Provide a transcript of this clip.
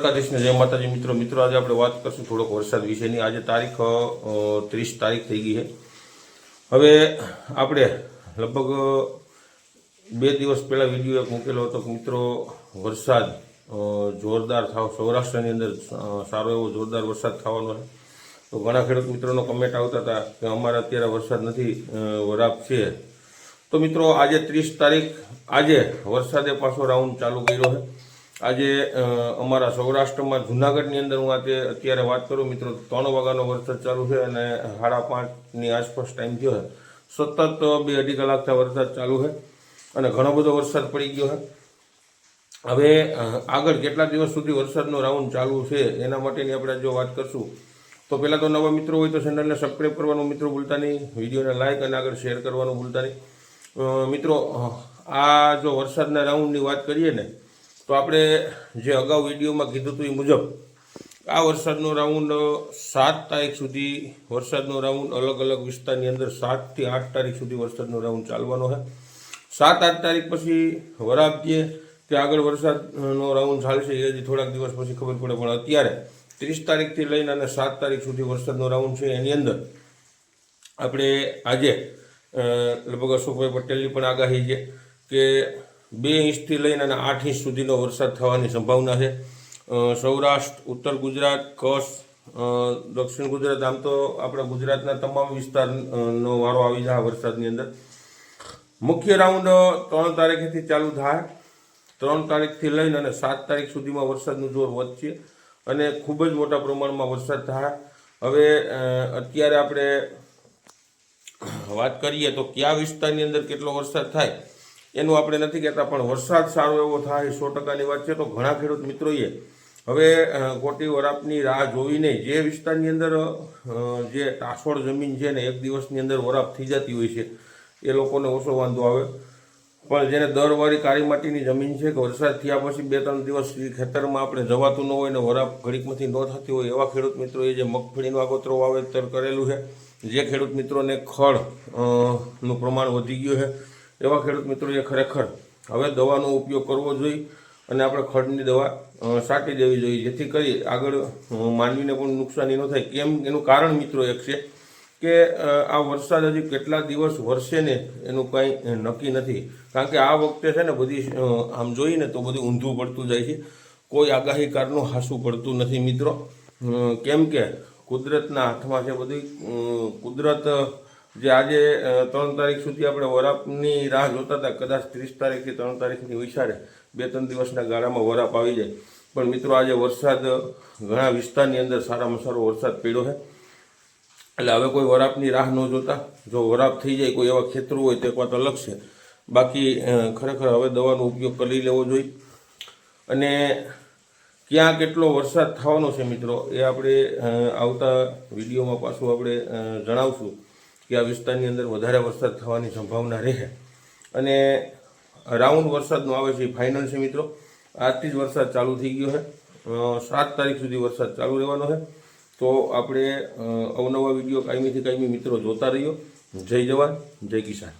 દ્વારકાધીશને જય માતાજી મિત્રો મિત્રો, આજે આપણે વાત કરશું થોડોક વરસાદ વિશેની. આજે તારીખ ત્રીસ તારીખ થઈ ગઈ છે. હવે આપણે લગભગ બે દિવસ પહેલાં વીડિયો એક મૂકેલો હતો કે મિત્રો, વરસાદ જોરદાર થાવ, સૌરાષ્ટ્રની અંદર સારો એવો જોરદાર વરસાદ થવાનો છે. તો ઘણા ખેડૂત મિત્રોનો કમેન્ટ આવતા હતા કે અમારે અત્યારે વરસાદ નથી વરાપ છે. તો મિત્રો, આજે ત્રીસ તારીખ, આજે વરસાદે પાછો રાઉન્ડ ચાલુ કર્યો છે. આજે અમારા સૌરાષ્ટ્રમાં, જુનાગઢની અંદર હું આજે અત્યારે વાત કરું, મિત્રો, ત્રણ વાગ્યાનો વરસાદ ચાલુ છે અને સાડા પાંચની આસપાસ ટાઈમ થયો છે. સતત બે અઢી કલાકથી વરસાદ ચાલુ છે અને ઘણો બધો વરસાદ પડી ગયો છે. હવે આગળ કેટલા દિવસ સુધી વરસાદનો રાઉન્ડ ચાલુ છે એના માટેની આપણે જો વાત કરશું, તો પહેલાં તો નવા મિત્રો હોય તો ચેનલને સબસ્ક્રાઈબ કરવાનું, મિત્રો, ભૂલતા નહીં. વિડીયોને લાઇક અને આગળ શેર કરવાનું ભૂલતા નહીં. મિત્રો આ જો વરસાદના રાઉન્ડની વાત કરીએ ને તો આપણે જે અગાઉ વિડીયોમાં કીધું હતું એ મુજબ, આ વરસાદનો રાઉન્ડ સાત તારીખ સુધી વરસાદનો રાઉન્ડ અલગ અલગ વિસ્તારની અંદર સાતથી આઠ તારીખ સુધી વરસાદનો રાઉન્ડ ચાલવાનો છે. સાત આઠ તારીખ પછી વરાપ જે કે આગળ વરસાદનો રાઉન્ડ ચાલશે એ હજી થોડાક દિવસ પછી ખબર પડે, પણ અત્યારે ત્રીસ તારીખથી લઈને અને સાત તારીખ સુધી વરસાદનો રાઉન્ડ છે એની અંદર. આપણે આજે લગભગ અશોકભાઈ પટેલની પણ આગાહી છે કે બે ઇંચથી લઈને અને આઠ ઇંચ સુધીનો વરસાદ થવાની સંભાવના છે. સૌરાષ્ટ્ર, ઉત્તર ગુજરાત, કચ્છ દક્ષિણ ગુજરાત, આમ તો આપણા ગુજરાતના તમામ વિસ્તારનો વારો આવી જાય વરસાદની અંદર. મુખ્ય રાઉન્ડ ત્રણ તારીખેથી ચાલુ થાય. ત્રણ તારીખથી લઈને અને સાત તારીખ સુધીમાં વરસાદનું જોર વધશે અને ખૂબ જ મોટા પ્રમાણમાં વરસાદ થાય. હવે અત્યારે આપણે વાત કરીએ તો કયા વિસ્તારની અંદર કેટલો વરસાદ થાય? એનું આપણે નથી કહેતા, પણ વરસાદ સારો એવો થાય સો ટકાની વાત છે, તો ઘણા ખેડૂત મિત્રોએ હવે કોટી વરાપની રાહ જોવી નહીં જે વિસ્તારની અંદર જે ટાસોળ જમીન છે ને એક દિવસની અંદર વરાપ થઈ જતી હોય છે, એ લોકોને ઓછો વાંધો આવે. પણ જેને દરવાળી કાળી માટીની જમીન છે કે વરસાદ થયા પછી બે ત્રણ દિવસ ખેતરમાં આપણે જવાતું ન હોય ને વરાપ ઘડીકમાંથી ન થતી હોય, એવા ખેડૂત મિત્રોએ જે મગફળીનું આગોતરો વાવેતર કરેલું છે, જે ખેડૂત મિત્રોને ખળનું પ્રમાણ વધી ગયું છે. એવા ખેડૂત મિત્રોએ ખરેખર હવે દવાનો ઉપયોગ કરવો જોઈએ અને આપણે ખડની દવા સાટી દેવી જોઈએ, જેથી કરી આગળ માનવીને પણ નુકસાની ન થાય. કેમ એનું કારણ મિત્રો એક છે કે આ વરસાદ હજી કેટલા દિવસ વરસે ને એનું કાંઈ નક્કી નથી. કારણ કે આ વખતે છે ને બધી આમ જોઈએ ને તો બધું ઊંધું પડતું જાય છે. કોઈ આગાહીકારનું હાસું પડતું નથી મિત્રો. કેમ કે કુદરતના હાથમાં છે બધી કુદરત જે આજે ત્રણ તારીખ સુધી આપણે વરાપની રાહ જોતા હતા, કદાચ ત્રીસ તારીખ કે ત્રણ તારીખની વિચારે બે ત્રણ દિવસના ગાળામાં વરાપ આવી જાય. પણ મિત્રો, આજે વરસાદ, ઘણા વિસ્તારની અંદર સારામાં સારો વરસાદ પડ્યો છે. એટલે હવે કોઈ વરાપની રાહ ન જોતા. જો વરાપ થઈ જાય, કોઈ એવા ખેતરો હોય, તો એક વાત અલગ છે. બાકી ખરેખર હવે દવાનો ઉપયોગ કરી લેવો જોઈએ. અને ક્યાં કેટલો વરસાદ થવાનો છે મિત્રો, એ આપણે આવતા વિડીયોમાં પાછું આપણે જણાવશું. કે આ વિસ્તારની અંદર વધારે વરસાદ થવાની સંભાવના રહે. અને રાઉન્ડ વરસાદનો આવે છે ફાઇનલ છે મિત્રો. આજથી જ વરસાદ ચાલુ થઈ ગયો છે. સાત તારીખ સુધી વરસાદ ચાલુ રહેવાનો છે. તો આપણે અવનવા વીડિયો કાયમીથી કાયમી મિત્રો જોતા રહ્યો જય જવાન, જય કિસાન.